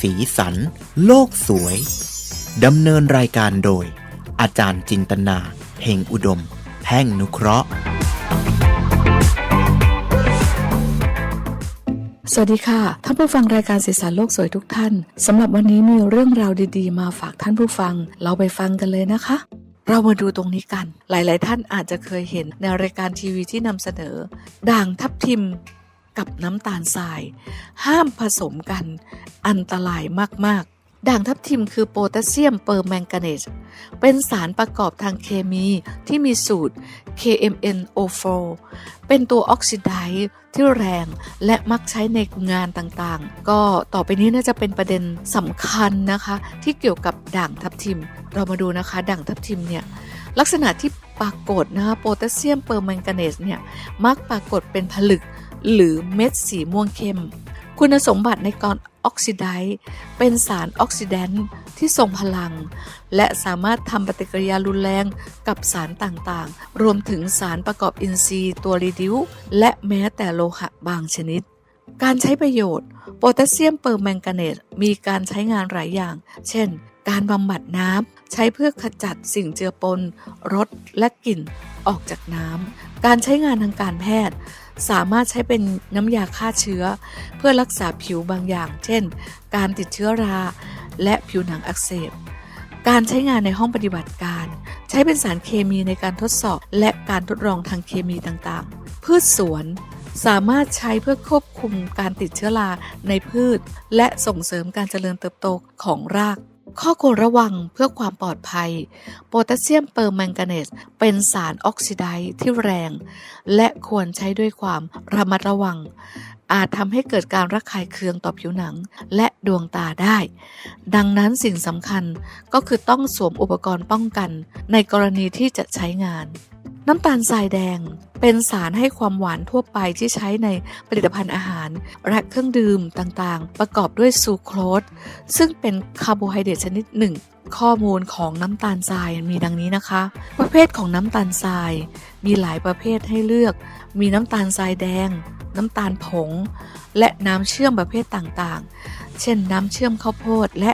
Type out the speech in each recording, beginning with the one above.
สีสัน โลกสวย ดำเนินรายการโดย อาจารย์จินตนาเพ่งอุดม แห่งนุเคราะห์ สวัสดีค่ะท่านผู้ฟังรายการสีสันโลกสวยทุกท่านสำหรับวันนี้มีเรื่องราวดีๆ มาฝากท่านผู้ฟัง เราไปฟังกันเลยนะคะเรามาดูตรงนี้กัน หลาย ๆ ท่านอาจจะเคยเห็นในรายการทีวีที่นำเสนอ ด่างทับทิม กับน้ำตาลทราย ห้ามผสมกันอันตรายมาก ๆด่างทับทิมคือโพแทสเซียมเปอร์แมงกาเนสเป็นสารประกอบทางเคมีที่มีสูตร KMNO4 เป็นตัวออกซิไดซ์ที่แรงและมักใช้ในงานต่างๆ ก็ต่อไปนี้น่าจะเป็นประเด็นสำคัญนะคะ ที่เกี่ยวกับด่างทับทิม เรามาดูนะคะ ด่างทับทิมเนี่ยลักษณะที่ปรากฏนะคะโพแทสเซียมเปอร์แมงกาเนสเนี่ยมักปรากฏเป็นผลึก หรือเม็ดสีม่วงเข้ม คุณสมบัติในการออกซิไดซ์เป็นสารออกซิแดนต์ที่ทรงพลัง และสามารถทำปฏิกิริยารุนแรงกับสารต่างๆ รวมถึงสารประกอบอินทรีย์ตัวรีดิวและแม้แต่โลหะบางชนิด การใช้ประโยชน์ โพแทสเซียมเปอร์แมงกาเนตมีการใช้งานหลายอย่าง เช่น การบำบัดน้ำใช้เพื่อขจัดสิ่งเจือปนรสและกลิ่นออกจากน้ำ การใช้งานทางการแพทย์ สามารถใช้เป็นน้ำยาฆ่าเชื้อ เพื่อรักษาผิวบางอย่าง เช่น การติดเชื้อรา และผิวหนังอักเสบ การใช้งานในห้องปฏิบัติการ ใช้เป็นสารเคมีในการทดสอบและการทดลองทางเคมีต่างๆ พืชสวนสามารถใช้เพื่อควบคุมการติดเชื้อราในพืช และส่งเสริมการเจริญเติบโตของราก ข้อควรระวังเพื่อความปลอดภัย โพแทสเซียมเปอร์แมงกาเนสเป็นสารออกซิไดซ์ที่แรง และควรใช้ด้วยความระมัดระวัง อาจทำให้เกิดการระคายเคืองต่อผิวหนังและดวงตาได้ ดังนั้นสิ่งสำคัญก็คือต้องสวมอุปกรณ์ป้องกันในกรณีที่จะใช้งาน น้ำตาลทรายแดง เป็นสารให้ความหวานทั่วไปที่ใช้ในผลิตภัณฑ์อาหาร และเครื่องดื่มต่างๆ ประกอบด้วยซูโครสซึ่งเป็นคาร์โบไฮเดรตชนิดหนึ่ง ข้อมูลของน้ำตาลทรายมีดังนี้นะคะ ประเภทของน้ำตาลทราย มีหลายประเภทให้เลือก มีน้ำตาลทรายแดง น้ำตาลผง และน้ำเชื่อมประเภทต่างๆ เช่นน้ำเชื่อมข้าวโพดและ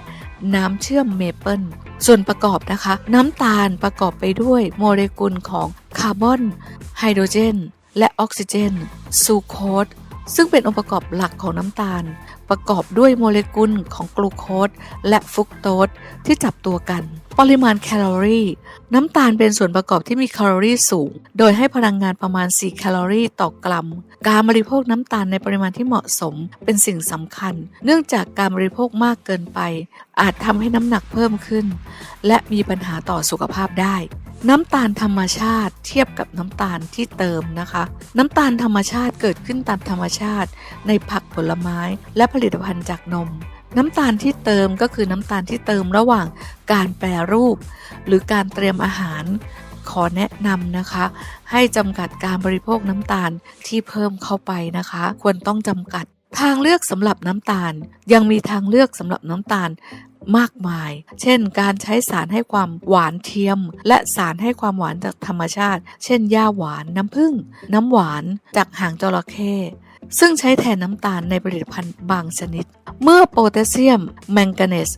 น้ำเชื่อมเมเปิลส่วนประกอบนะคะ น้ำตาลประกอบไปด้วยโมเลกุลของคาร์บอน ไฮโดรเจน และออกซิเจน ซูโคสซึ่งเป็นองค์ประกอบหลักของน้ำตาล ประกอบด้วยโมเลกุลของกลูโคสและฟรุกโตสที่จับตัวกัน ปริมาณแคลอรี่ น้ำตาลเป็นส่วนประกอบที่มีแคลอรี่สูง โดยให้พลังงานประมาณ 4 แคลอรี่ต่อกรัม การบริโภคน้ำตาลในปริมาณที่เหมาะสมเป็นสิ่งสำคัญ เนื่องจากการบริโภคมากเกินไป อาจทำให้น้ำหนักเพิ่มขึ้น และมีปัญหาต่อสุขภาพได้ น้ำตาลธรรมชาติเทียบกับน้ำตาลที่เติมนะคะ น้ำตาลธรรมชาติเกิดขึ้นตามธรรมชาติ ในผักผลไม้และผลิตภัณฑ์จากนม น้ำตาลที่เติมก็คือน้ำตาลที่เติมระหว่างการแปรรูป หรือการเตรียมอาหารขอแนะนำนะคะ ให้จำกัดการบริโภคน้ำตาลที่เพิ่มเข้าไปนะคะ ควรต้องจำกัดทางเลือกสำหรับน้ำตาล ยังมีทางเลือกสำหรับน้ำตาลมากมาย เช่น การใช้สารให้ความหวานเทียม และสารให้ความหวานจากธรรมชาติ เช่นหญ้าหวาน น้ำผึ้ง น้ำหวาน จากหางจระเข้ ซึ่งใช้แทนน้ำตาลในผลิตภัณฑ์บางชนิด เมื่อโพแทสเซียมแมงกาเนส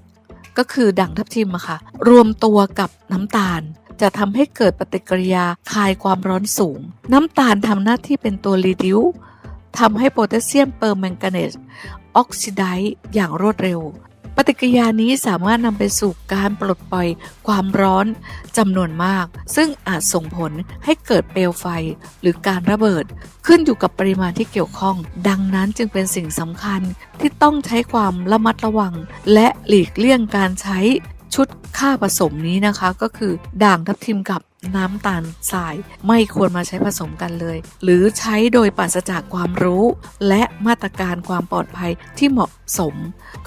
ก็คือด่างทับทิมอะค่ะ รวมตัวกับน้ำตาล จะทำให้เกิดปฏิกิริยาคายความร้อนสูง น้ำตาลทำหน้าที่เป็นตัวรีดิวทำให้โพแทสเซียมเปอร์แมงกาเนสออกซิไดซ์อย่างรวดเร็ว ปฏิกิริยานี้สามารถนำไปสู่การปลดปล่อยความร้อนจำนวนมาก ซึ่งอาจส่งผลให้เกิดเปลวไฟหรือการระเบิด ขึ้นอยู่กับปริมาณที่เกี่ยวข้อง ดังนั้นจึงเป็นสิ่งสำคัญที่ต้องใช้ความระมัดระวัง และหลีกเลี่ยงการใช้ชุดค่าผสมนี้นะคะก็คือด่างทับทิมกับ น้ำตาลทรายไม่ควรมาใช้ผสมกันเลย หรือใช้โดยปราศจากความรู้ และมาตรการความปลอดภัยที่เหมาะสม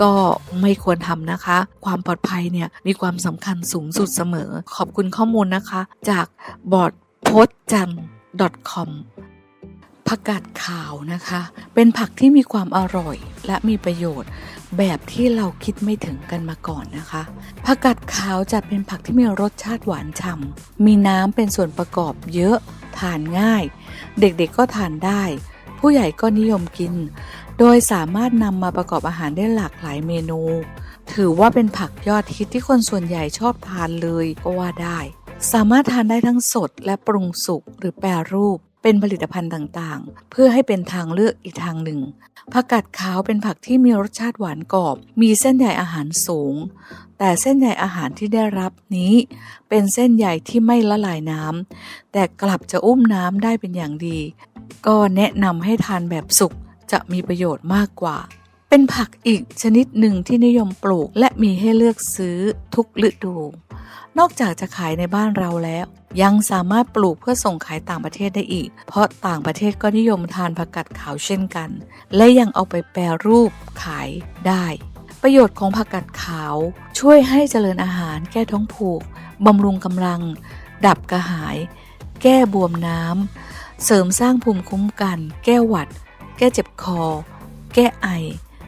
ก็ไม่ควรทำนะคะ ความปลอดภัยเนี่ยมีความสำคัญสูงสุดเสมอ ขอบคุณข้อมูลนะคะ จากบอร์ดโพสจัน .com ผักกาดขาวนะคะ เป็นผักที่มีความอร่อยและมีประโยชน์แบบที่เราคิดไม่ถึงกันมาก่อนนะคะ ผักกาดขาวจะเป็นผักที่มีรสชาติหวานฉ่ำมีน้ำเป็นส่วนประกอบเยอะ ทานง่าย เด็กๆก็ทานได้ ผู้ใหญ่ก็นิยมกิน โดยสามารถนำมาประกอบอาหารได้หลากหลายเมนู ถือว่าเป็นผักยอดฮิตที่คนส่วนใหญ่ชอบทานเลยก็ว่าได้ สามารถทานได้ทั้งสดและปรุงสุกหรือแปรรูป เป็นผลิตภัณฑ์ต่างๆ เพื่อให้เป็นทางเลือกอีกทางหนึ่ง ผักกาดขาวเป็นผักที่มีรสชาติหวานกรอบ มีเส้นใยอาหารสูง แต่เส้นใยอาหารที่ได้รับนี้ เป็นเส้นใยที่ไม่ละลายน้ำแต่กลับจะอุ้มน้ำได้เป็นอย่างดี ก็แนะนำให้ทานแบบสุกจะมีประโยชน์มากกว่า เป็นผักอีกชนิดหนึ่งที่นิยมปลูกและมีให้เลือกซื้อทุกฤดู นอกจากจะขายในบ้านเราแล้ว ยังสามารถปลูกเพื่อส่งขายต่างประเทศได้อีก เพราะต่างประเทศก็นิยมทานผักกาดขาวเช่นกัน และยังเอาไปแปรรูปขายได้ ประโยชน์ของผักกาดขาว ช่วยให้เจริญอาหาร แก้ท้องผูกบำรุงกำลัง ดับกระหาย แก้บวมน้ำเสริมสร้างภูมิคุ้มกัน แก้หวัด แก้เจ็บคอ แก้ไอ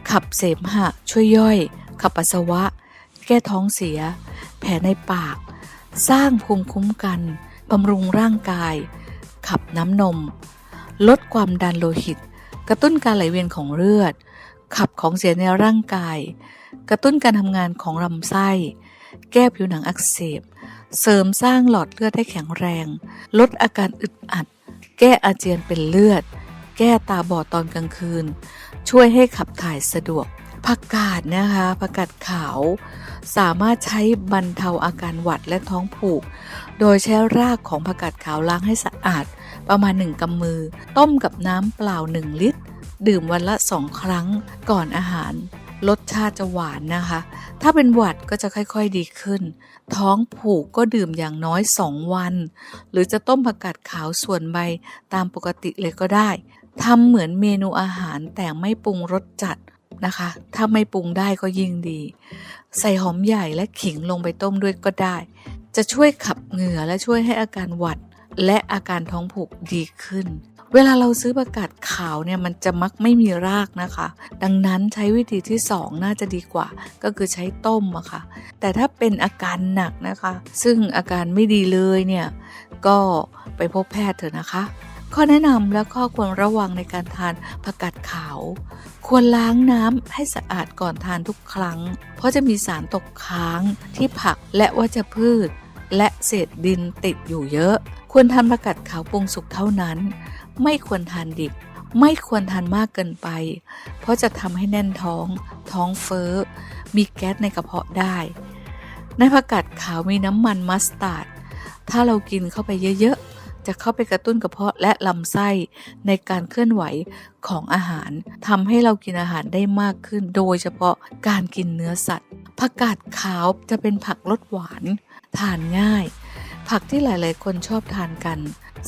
ขับเสมหะ ช่วยย่อย ขับปัสสาวะ แก้ท้องเสีย แผลในปาก สร้างภูมิคุ้มกันบำรุงร่างกาย ขับน้ำนม ลดความดันโลหิต กระตุ้นการไหลเวียนของเลือด ขับของเสียในร่างกาย กระตุ้นการทำงานของลำไส้ แก้ผิวหนังอักเสบ เสริมสร้างหลอดเลือดให้แข็งแรง ลดอาการอึดอัด แก้อาเจียนเป็นเลือด แก้ตาบอดตอนกลางคืน ช่วยให้ขับถ่ายสะดวกผักกาดนะคะผักกาดขาว สามารถใช้บรรเทาอาการหวัดและท้องผูก โดยใช้รากของผักกาดขาวล้างให้สะอาด ประมาณ 1กำมือ ต้มกับน้ำเปล่า 1 ลิตร ดื่มวันละ 2 ครั้งก่อนอาหาร รสชาติจะหวานนะคะ ถ้าเป็นหวัดก็จะค่อยๆดีขึ้น ท้องผูกก็ดื่มอย่างน้อย 2 วัน หรือจะต้มผักกาดขาวส่วนใบตามปกติเลยก็ได้ทำเหมือนเมนูอาหารแต่ไม่ปรุงรสจัด นะคะ ถ้าไม่ปรุงได้ก็ยิ่งดี ใส่หอมใหญ่และขิงลงไปต้มด้วยก็ได้ จะช่วยขับเหงื่อและช่วยให้อาการหวัด และอาการท้องผูกดีขึ้น เวลาเราซื้อประกาศขาวเนี่ยมันจะมักไม่มีรากนะคะ ดังนั้นใช้วิธีที่ 2 น่าจะดีกว่า ก็คือใช้ต้มอะค่ะ แต่ถ้าเป็นอาการหนักนะคะ ซึ่งอาการไม่ดีเลยเนี่ยก็ไปพบแพทย์เถอะนะคะ ข้อแนะนำและข้อควรระวังในการทานผักกาดขาว ควรล้างน้ำให้สะอาดก่อนทานทุกครั้ง เพราะจะมีสารตกค้างที่ผักและวัชพืช และเศษดินติดอยู่เยอะ ควรทานผักกาดขาวปรุงสุกเท่านั้น ไม่ควรทานดิบ ไม่ควรทานมากเกินไป เพราะจะทำให้แน่นท้อง ท้องเฟ้อ มีแก๊สในกระเพาะได้ ในผักกาดขาวมีน้ำมันมัสตาร์ดถ้าเรากินเข้าไปเยอะๆ จะเข้าไปกระตุ้นกระเพาะและลำไส้ในการเคลื่อนไหวของอาหารทำให้เรากินอาหารได้มากขึ้น โดยเฉพาะการกินเนื้อสัตว์ผักกาดขาวจะเป็นผักรสหวาน ทานง่าย ผักที่หลาย ๆ คนชอบทานกัน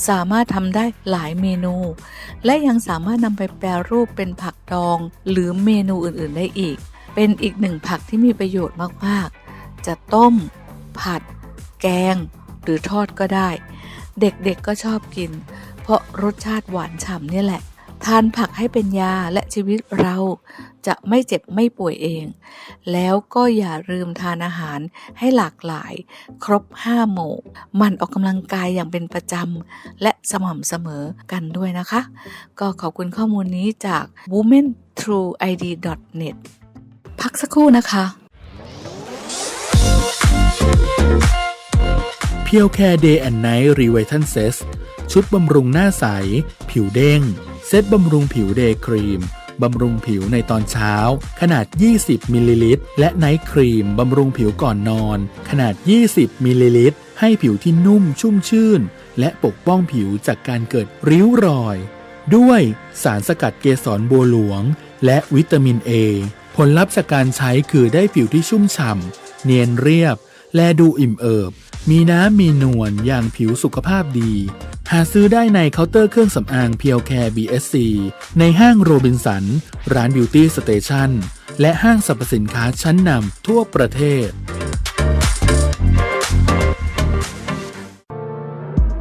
สามารถทำได้หลายเมนู และยังสามารถนำไปแปรรูปเป็นผักดอง หรือเมนูอื่น ๆ ได้อีก เป็นอีกหนึ่งผักที่มีประโยชน์มาก ๆ จะต้ม ผัด แกง หรือทอดก็ได้ เด็กๆก็ชอบกิน เพราะรสชาติหวานฉ่ำเนี่ยแหละ ทานผักให้เป็นยาและชีวิตเราจะไม่เจ็บไม่ป่วยเอง แล้วก็อย่าลืมทานอาหารให้หลากหลาย ครบ5หมู่หมันออกกำลังกายอย่างเป็นประจำ และสม่ำเสมอกันด้วยนะคะ ก็ขอบคุณข้อมูลนี้จาก womentrueid.net พักสักครู่นะคะ พียวแคร์เดย์แอนไนท์รีไวทันเซสชุดบำรุงหน้าใส ผิวเด้ง เซตบำรุงผิวเดย์ครีมบำรุงผิวในตอนเช้า ขนาด 20 มิลลิลิตร และไนท์ครีม บำรุงผิวก่อนนอน ขนาด 20 มิลลิลิตร ให้ผิวที่นุ่มชุ่มชื่น และปกป้องผิวจากการเกิดริ้วรอย ด้วยสารสกัดเกสรบัวหลวง และวิตามินเอผลลัพธ์จากการใช้คือได้ผิวที่ชุ่มฉ่ำ เนียนเรียบ และดูอิ่มเอิบ มีน้ำมีนวลอย่างผิวสุขภาพดี หาซื้อได้ในเคาน์เตอร์เครื่องสำอางเพียวแคร์ BSC ในห้างโรบินสัน ร้านบิวตี้สเตชันและห้างสรรพสินค้าชั้นนำทั่วประเทศ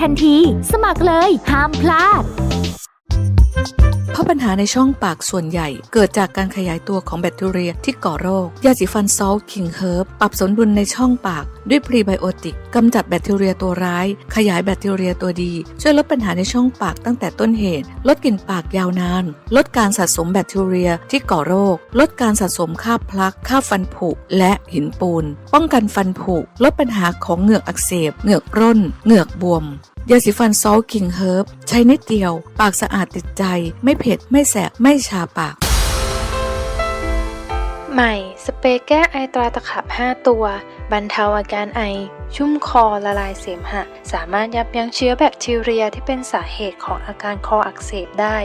ทันที สมัครเลย ห้ามพลาด เพราะปัญหาในช่องปากส่วนใหญ่เกิดจากการขยายตัวของแบคทีเรียที่ก่อโรค ยาสีฟันซอลคิงเฮิร์บปรับสมดุลในช่องปากด้วยพรีไบโอติกกำจัดแบคทีเรียตัวร้าย ขยายแบคทีเรียตัวดี ช่วยลดปัญหาในช่องปากตั้งแต่ต้นเหตุ ลดกลิ่นปากยาวนาน ลดการสะสมแบคทีเรียที่ก่อโรค ลดการสะสมคราบพลักคราบฟันผุและหินปูน ป้องกันฟันผุลดปัญหาของเหงือกอักเสบ เหงือกร่น เหงือกบวม ยาสีฟันซอลคิงเฮิร์บใช้นิดเดียว ปากสะอาดติดใจ ไม่เผ็ด ไม่แสบ ไม่ชาปาก ใหม่ สเปรย์แก้ไอตราตะขับ 5 ตัว บรรเทาอาการไอ ชุ่มคอละลายเสมหะ สามารถยับยั้งเชื้อแบคทีเรียที่เป็นสาเหตุของอาการคออักเสบได้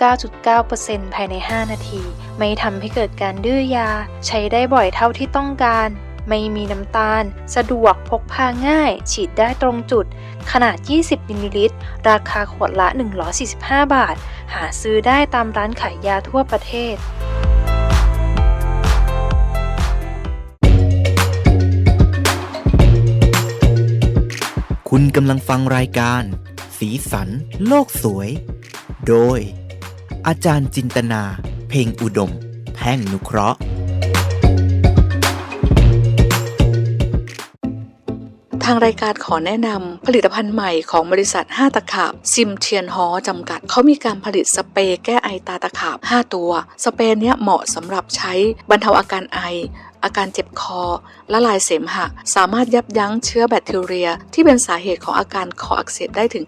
99.9%ภายใน 5 นาที ไม่ทำให้เกิดการดื้อยา ใช้ได้บ่อยเท่าที่ต้องการไม่มีน้ำตาล สะดวกพกพาง่าย ฉีดได้ตรงจุด ขนาด 20 มิลลิลิตร ราคาขวดละ 145 บาท หาซื้อได้ตามร้านขายยาทั่วประเทศคุณกำลังฟังรายการ สีสัน โลกสวย โดย อาจารย์จินตนา เพ่งอุดม แพ่งนุเคราะห์ ทางรายการขอแนะนำผลิตภัณฑ์ใหม่ของบริษัท 5 ตะขาบซิมเทียนฮอจำกัด เขามีการผลิตสเปรย์แก้ไอตาตะขาบ 5 ตัว สเปรย์เนี้ยเหมาะสำหรับใช้บรรเทาอาการไออาการเจ็บคอ ละลายเสมหะ สามารถยับยั้งเชื้อแบคทีเรีย ที่เป็นสาเหตุของอาการคออักเสบได้ถึง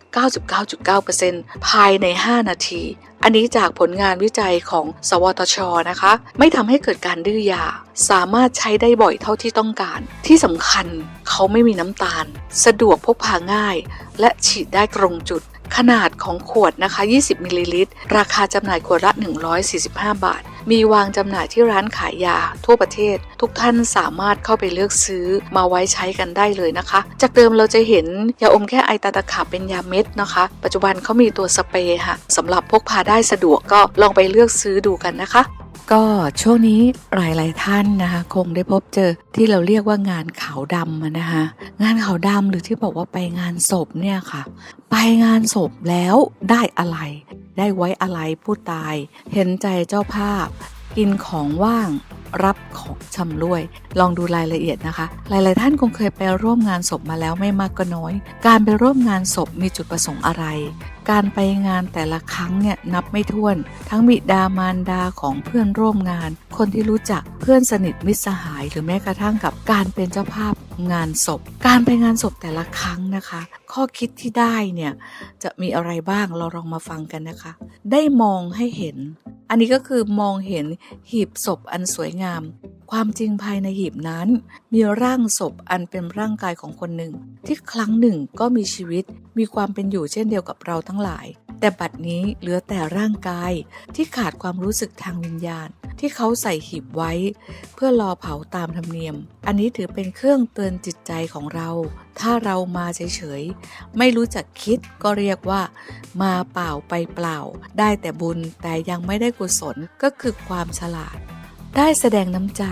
99.9%ภายใน 5 นาที อันนี้จากผลงานวิจัยของ สวทชนะคะ ไม่ทำให้เกิดการดื้อยา สามารถใช้ได้บ่อยเท่าที่ต้องการ ที่สำคัญเขาไม่มีน้ำตาล สะดวกพกพาง่าย และฉีดได้ตรงจุด ขนาดของขวดนะคะ 20มิลลิลิตร ราคาจำหน่ายขวดละ 145 บาท มีวางจำหน่ายที่ร้านขายยาทั่วประเทศ ทุกท่านสามารถเข้าไปเลือกซื้อมาไว้ใช้กันได้เลยนะคะ จากเดิมเราจะเห็นยาอมแค่ไอตาตะขาบเป็นยาเม็ดนะคะ ปัจจุบันเขามีตัวสเปรย์ค่ะสำหรับพกพาได้สะดวกก็ลองไปเลือกซื้อดูกันนะคะ ก็ช่วงนี้หลายๆท่านนะคะ คงได้พบเจอที่เราเรียกว่างานขาวดำนะคะงานขาวดำหรือที่บอกว่าไปงานศพเนี่ยค่ะ ไปงานศพแล้วได้อะไร ได้ไว้อะไรผู้ตาย เห็นใจเจ้าภาพ กินของว่าง รับของชำร่วย ลองดูรายละเอียดนะคะ หลาย ๆ ท่านคงเคยไปร่วมงานศพมาแล้วไม่มากก็น้อย การไปร่วมงานศพมีจุดประสงค์อะไร การไปงานแต่ละครั้งเนี่ยนับไม่ถ้วน ทั้งบิดามารดาของเพื่อนร่วมงาน คนที่รู้จักเพื่อนสนิทมิตรสหาย หรือแม้กระทั่งกับการเป็นเจ้าภาพงานศพ การไปงานศพแต่ละครั้งนะคะ ข้อคิดที่ได้เนี่ยจะมีอะไรบ้างเราลองมาฟังกันนะคะ ได้มองให้เห็น อันนี้ก็คือมองเห็นหีบศพอันสวยงามความจริงภายในหีบนั้น มีร่างศพอันเป็นร่างกายของคนหนึ่ง ที่ครั้งหนึ่งก็มีชีวิต มีความเป็นอยู่เช่นเดียวกับเราทั้งหลาย แต่บัดนี้เหลือแต่ร่างกายที่ขาดความรู้สึกทางวิญญาณ ที่เขาใส่หีบไว้ เพื่อรอเผาตามธรรมเนียม อันนี้ถือเป็นเครื่องเตือนจิตใจของเรา ถ้าเรามาเฉยๆไม่รู้จักคิดก็เรียกว่า มาเปล่าไปเปล่า ได้แต่บุญแต่ยังไม่ได้กุศลก็คือความฉลาด ได้แสดงน้ำใจ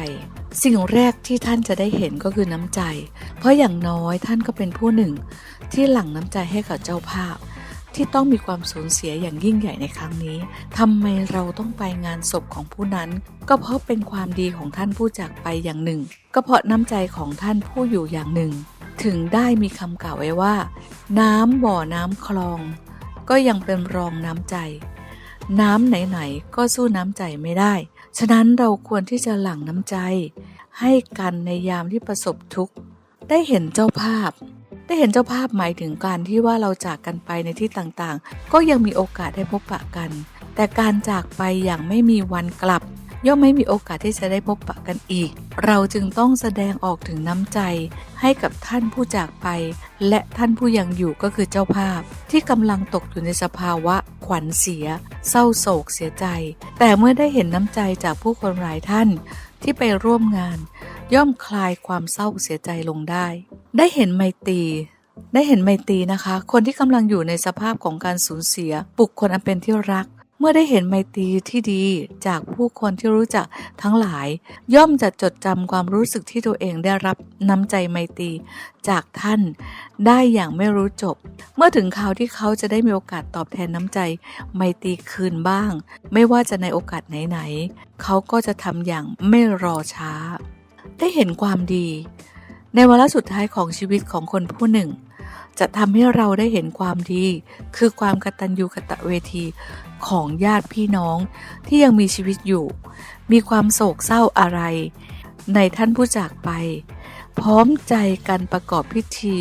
สิ่งแรกที่ท่านจะได้เห็นก็คือน้ำใจ เพราะอย่างน้อยท่านก็เป็นผู้หนึ่ง ที่หลั่งน้ำใจให้กับเจ้าภาพ ที่ต้องมีความสูญเสียอย่างยิ่งใหญ่ในครั้งนี้ทำไมเราต้องไปงานศพของผู้นั้น ก็เพราะเป็นความดีของท่านผู้จากไปอย่างหนึ่ง ก็เพราะน้ำใจของท่านผู้อยู่อย่างหนึ่ง ถึงได้มีคำกล่าวไว้ว่า น้ำบ่อน้ำคลอง ก็ยังเป็นรองน้ำใจ น้ำไหนๆก็สู้น้ำใจไม่ได้ ฉะนั้นเราควรที่จะหลั่งน้ำใจ ให้กันในยามที่ประสบทุกข์ ได้เห็นเจ้าภาพ ได้เห็นเจ้าภาพหมายถึงการที่ว่าเราจากกันไปในที่ต่างๆ ก็ยังมีโอกาสได้พบปะกัน แต่การจากไปอย่างไม่มีวันกลับ ย่อมไม่มีโอกาสที่จะได้พบปะกันอีก เราจึงต้องแสดงออกถึงน้ำใจ ให้กับท่านผู้จากไป และท่านผู้ยังอยู่ก็คือเจ้าภาพ ที่กำลังตกอยู่ในสภาวะ ขวัญเสีย เศร้าโศกเสียใจ แต่เมื่อได้เห็นน้ำใจจากผู้คนหลายท่าน ที่ไปร่วมงาน ย่อมคลายความเศร้าเสียใจลงได้ ได้เห็นไมตรีได้เห็นไมตรีนะคะ คนที่กำลังอยู่ในสภาพของการสูญเสีย บุคคลอันเป็นที่รัก มื่อได้เห็นไมตรีที่ดีจากผู้คนที่รู้จักทั้งหลาย ย่อมจะจดจำความรู้สึกที่ตัวเองได้รับน้ำใจไมตรีจากท่าน ได้อย่างไม่รู้จบ เมื่อถึงคราวที่เขาจะได้มีโอกาสตอบแทนน้ำใจไมตรีคืนบ้าง ไม่ว่าจะในโอกาสไหนๆเขาก็จะทำอย่างไม่รอช้า ได้เห็นความดี ในวาระสุดท้ายของชีวิตของคนผู้หนึ่งจะทำให้เราได้เห็นความดี คือความกตัญญูกตะเวที ของญาติพี่น้องที่ยังมีชีวิตอยู่ มีความโศกเศร้าอะไร ในท่านผู้จากไป พร้อมใจกันประกอบพิธี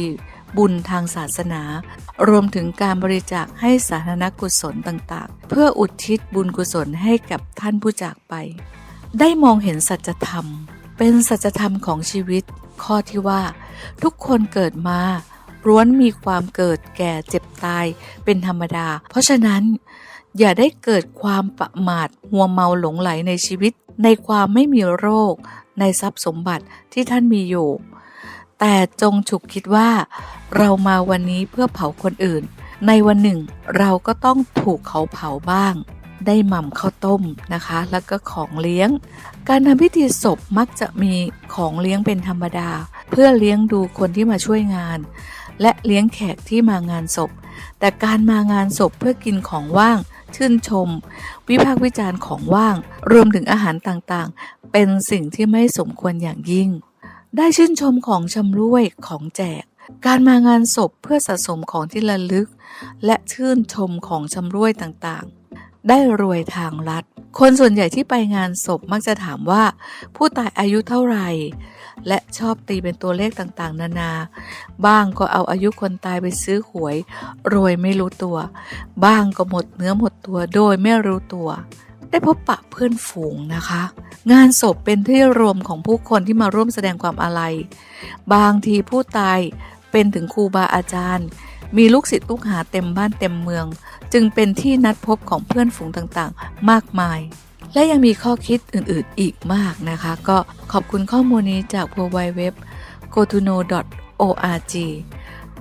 บุญทางศาสนา รวมถึงการบริจาคให้สาธารณกุศลต่างๆ เพื่ออุทิศบุญกุศลให้กับท่านผู้จากไป ได้มองเห็นสัจธรรม เป็นสัจธรรมของชีวิต ข้อที่ว่า ทุกคนเกิดมาล้วนมีความเกิดแก่เจ็บตายเป็นธรรมดา เพราะฉะนั้น อย่าได้เกิดความประมาทหัวเมาหลงไหลในชีวิต ในความไม่มีโรค ในทรัพย์สมบัติที่ท่านมีอยู่ แต่จงฉุกคิดว่า เรามาวันนี้เพื่อเผาคนอื่น ในวันหนึ่ง เราก็ต้องถูกเขาเผาบ้าง ได้หม่ำข้าวต้มนะคะ แล้วก็ของเลี้ยง การทำพิธีศพมักจะมีของเลี้ยงเป็นธรรมดา เพื่อเลี้ยงดูคนที่มาช่วยงาน และเลี้ยงแขกที่มางานศพแต่การมางานศพเพื่อกินของว่าง ชื่นชม วิพากษ์วิจารณ์ของว่าง รวมถึงอาหารต่างๆ เป็นสิ่งที่ไม่สมควรอย่างยิ่ง ได้ชื่นชมของชำร่วยของแจก การมางานศพเพื่อสะสมของที่ระลึก และชื่นชมของชำร่วยต่างๆ ได้รวยทางลัดคนส่วนใหญ่ที่ไปงานศพมักจะถามว่า ผู้ตายอายุเท่าไหร่ และชอบตีเป็นตัวเลขต่างๆ นานา บ้างก็เอาอายุคนตายไปซื้อหวย รวยไม่รู้ตัว บ้างก็หมดเนื้อหมดตัวโดยไม่รู้ตัว ได้พบปะเพื่อนฝูงนะคะ งานศพเป็นที่รวมของผู้คนที่มาร่วมแสดงความอาลัย บางทีผู้ตายเป็นถึงครูบาอาจารย์ มีลูกศิษย์ลูกหาเต็มบ้านเต็มเมือง จึงเป็นที่นัดพบของเพื่อนฝูงต่างๆ มากมาย และยังมีข้อคิดอื่นๆอีกมากนะคะ ก็ขอบคุณข้อมูลนี้จาก w w w g o t o n o org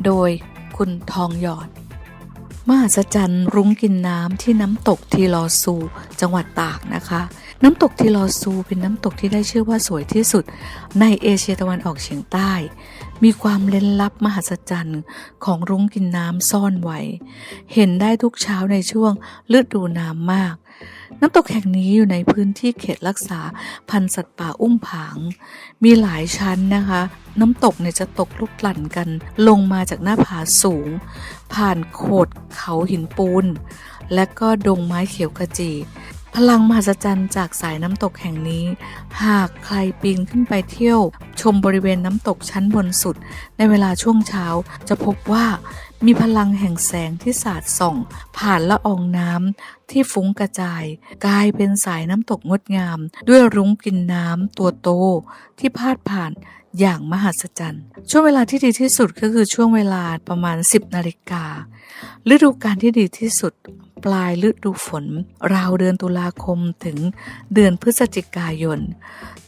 โดยคุณทองหยอด มหัศจรรย์รุ้งกินน้ำที่น้ำตกทีลอซู จังหวัดตากนะคะ น้ำตกทีลอซูเป็นน้ำตกที่ได้ชื่อว่าสวยที่สุดในเอเชียตะวันออกเฉียงใต้ มีความเล้นลับมหัศจรรย์ของรุ้งกินน้ำซ่อนไว้ เห็นได้ทุกเช้าในช่วงฤดูน้ำมาก น้ำตกแห่งนี้อยู่ในพื้นที่เขตรักษาพันธุ์สัตว์ป่าอุ้มผาง มีหลายชั้นนะคะ น้ำตกเนี่ยจะตกลุกหลั่นกัน ลงมาจากหน้าผาสูง ผ่านโขดเขาหินปูน และก็ดงไม้เขียวขจี พลังมหัศจรรย์จากสายน้ำตกแห่งนี้ หากใครปีนขึ้นไปเที่ยว ชมบริเวณน้ำตกชั้นบนสุด ในเวลาช่วงเช้าจะพบว่ามีพลังแห่งแสงที่สาดส่อง ผ่านละอองน้ำที่ฟุ้งกระจาย กลายเป็นสายน้ำตกงดงาม ด้วยรุ้งกินน้ำตัวโตที่พาดผ่านอย่างมหัศจรรย์ ช่วงเวลาที่ดีที่สุดก็คือช่วงเวลาประมาณ 10นาฬิกา ฤดูกาลที่ดีที่สุด ปลายฤดูฝน ราวเดือนตุลาคมถึงเดือนพฤศจิกายน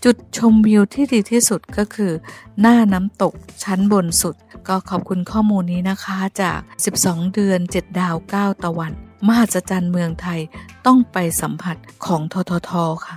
จุดชมวิวที่ดีที่สุดก็คือ หน้าน้ำตกชั้นบนสุด ก็ขอบคุณข้อมูลนี้นะคะจาก 12 เดือน 7 ดาว 9 ตะวัน มหัศจรรย์เมืองไทยต้องไปสัมผัสของทททค่ะ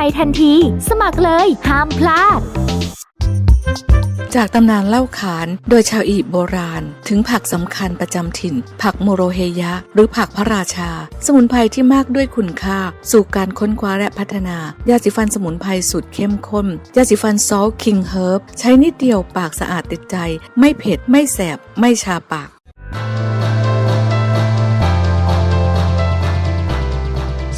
ทันที สมัครเลยห้ามพลาด จากตำนานเล่าขานโดยชาวอียิปต์โบราณ ถึงผักสำคัญประจำถิ่น ผักโมโรเฮยะ หรือผักพระราชา สมุนไพรที่มากด้วยคุณค่า สู่การค้นคว้าและพัฒนา ยาสีฟันสมุนไพรสูตรเข้มข้น ยาสีฟันซอลคิงเฮิร์บใช้นิดเดียวปากสะอาดติดใจ ไม่เผ็ดไม่แสบไม่ชาปาก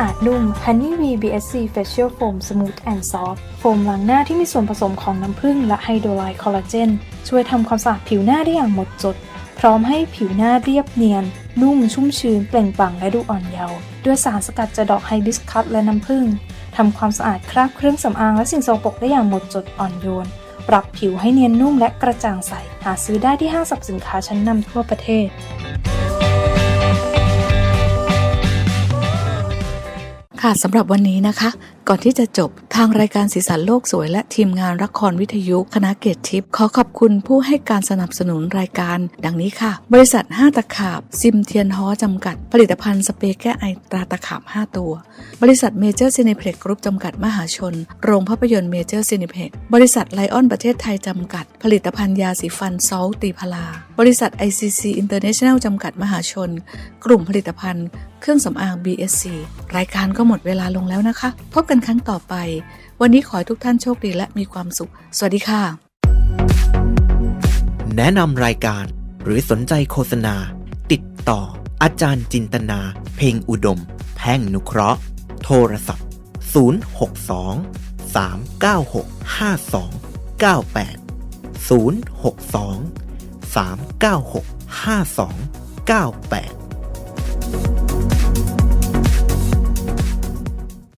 อาดนุ่ม Honey V BSC Facial Foam Smooth and Soft โฟมล้างหน้าที่มีส่วนผสมของน้ำผึ้งและไฮโดรไลด์คอลลาเจน ช่วยทำความสะอาดผิวหน้าได้อย่างหมดจด พร้อมให้ผิวหน้าเรียบเนียน นุ่มชุ่มชื้น เปล่งปลั่งและดูอ่อนเยาว์ด้วยสารสกัดจากดอกไฮบิสคัสและน้ำผึ้งทำความสะอาดคราบเครื่องสำอางและสิ่งสกปรกได้อย่างหมดจดอ่อนโยน ปรับผิวให้เนียนนุ่มและกระจ่างใส หาซื้อได้ที่ห้างสรรพสินค้าชั้นนำทั่วประเทศ ค่ะสำหรับวันนี้นะคะ ก่อนที่จะจบทางรายการสีสันโลกสวยและทีมงานละครวิทยุคณะเกตทิพย์ขอขอบคุณผู้ให้การสนับสนุนรายการ ดังนี้ค่ะ บริษัท 5 ตะขาบ ซิมเทียนฮอจำกัด ผลิตภัณฑ์สเปรย์แก้ไอตราตะขาบ 5 ตัว บริษัทเมเจอร์ซีนิเพล็กกรุ๊ปจำกัดมหาชน โรงภาพยนตร์เมเจอร์ซีนิเพล็กบริษัทไลออนประเทศไทยจำกัด ผลิตภัณฑ์ยาสีฟันซอลตีพลา บริษัท ICC International จำกัดมหาชน กลุ่มผลิตภัณฑ์ เครื่องสำอาง BSC รายการก็หมดเวลาลงแล้วนะคะ พบกันครั้งต่อไป วันนี้ขอให้ทุกท่านโชคดีและมีความสุข สวัสดีค่ะ แนะนำรายการหรือสนใจโฆษณา ติดต่อ อาจารย์จินตนา เพ่งอุดม แพ่งนุเคราะห์ โทรศัพท์ 062 396 5298 062 396 5298